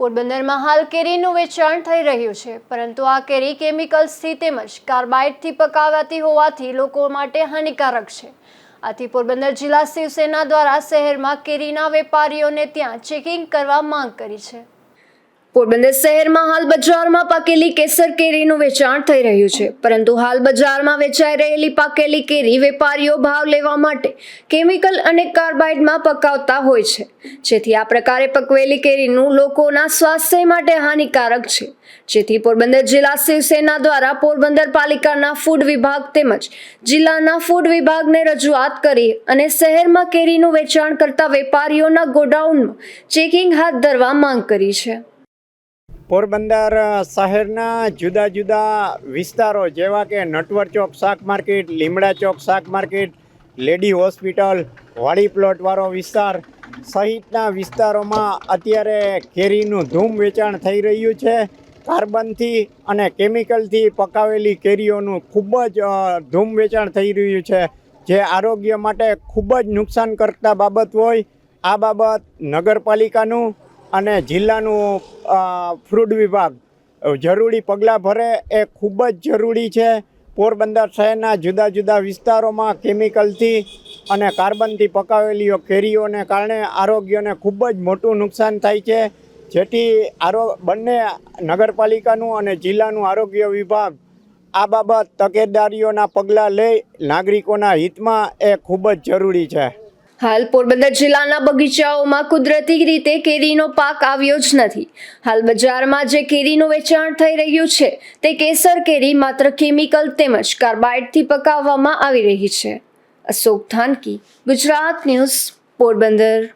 પોરબંદરમાં હાલ કેરીનું વેચાણ થઈ રહ્યું છે, પરંતુ આ કેરી કેમિકલ્સથી તેમજ કાર્બાઇડથી પકાવાતી હોવાથી લોકો માટે હાનિકારક છે. આથી પોરબંદર જિલ્લા શિવસેના દ્વારા શહેરમાં કેરીના વેપારીઓને ત્યાં ચેકિંગ કરવા માંગ કરી છે. પોરબંદર શહેરમાં હાલ બજારમાં પાકેલી કેસર કેરીનું વેચાણ થઈ રહ્યું છે. પરંતુ હાલ બજારમાં વેચાઈ રહેલી પાકેલી કેરી વેપારીઓ ભાવ લેવા માટે કેમિકલ અને કાર્બાઇડમાં પકાવતા હોય છે. જેથી આ પ્રકારે પકવેલી કેરીનું લોકોના સ્વાસ્થ્ય માટે હાનિકારક છે. જેથી પોરબંદર જિલ્લા શિવસેના દ્વારા પોરબંદર પાલિકાના ફૂડ વિભાગ તેમજ જિલ્લાના ફૂડ વિભાગને રજૂઆત કરી અને શહેરમાં કેરીનું વેચાણ કરતા વેપારીઓના ગોડાઉનમાં ચેકિંગ હાથ ધરવા માંગ કરી છે. પોરબંદર શહેરના જુદા જુદા વિસ્તારો જેવા કે નટવર ચોક, શાક માર્કેટ, લીમડા ચોક, શાક માર્કેટ, લેડી હોસ્પિટલ, વાડી પ્લોટવાળો વિસ્તાર સહિતના વિસ્તારોમાં અત્યારે કેરીનું ધૂમ વેચાણ થઈ રહ્યું છે. કાર્બનથી અને કેમિકલથી પકાવેલી કેરીઓનું ખૂબ જ ધૂમ વેચાણ થઈ રહ્યું છે. જે આરોગ્ય માટે ખૂબ જ નુકસાન કરતા બાબત હોય. આ બાબત નગરપાલિકાનું અને જિલ્લાનું ફૂડ વિભાગ. જરૂરી પગલાં ભરે એ ખૂબ જ જરૂરી છે. પોરબંદર શહેરના જુદા જુદા વિસ્તારોમાં કેમિકલથી અને કાર્બનથી પકાવેલી કેરીઓને કારણે આરોગ્યને ખૂબ જ મોટું નુકસાન થાય છે. જેથી આરો, બંને નગરપાલિકાનું અને જિલ્લાનું આરોગ્ય વિભાગ આ બાબત તકેદારીઓના પગલાં લઈ નાગરિકોના હિતમાં એ ખૂબ જ જરૂરી છે. હાલ પોરબંદર જિલ્લાના બગીચાઓમાં કુદરતી રીતે કેરીનો પાક આવ્યો જ નથી. હાલ બજારમાં જે કેરીનું વેચાણ થઈ રહ્યું છે, તે કેસર કેરી માત્ર કેમિકલ તેમજ કાર્બાઇડથી પકાવવામાં આવી રહી છે. અશોક થાનકી, ગુજરાત ન્યૂઝ, પોરબંદર.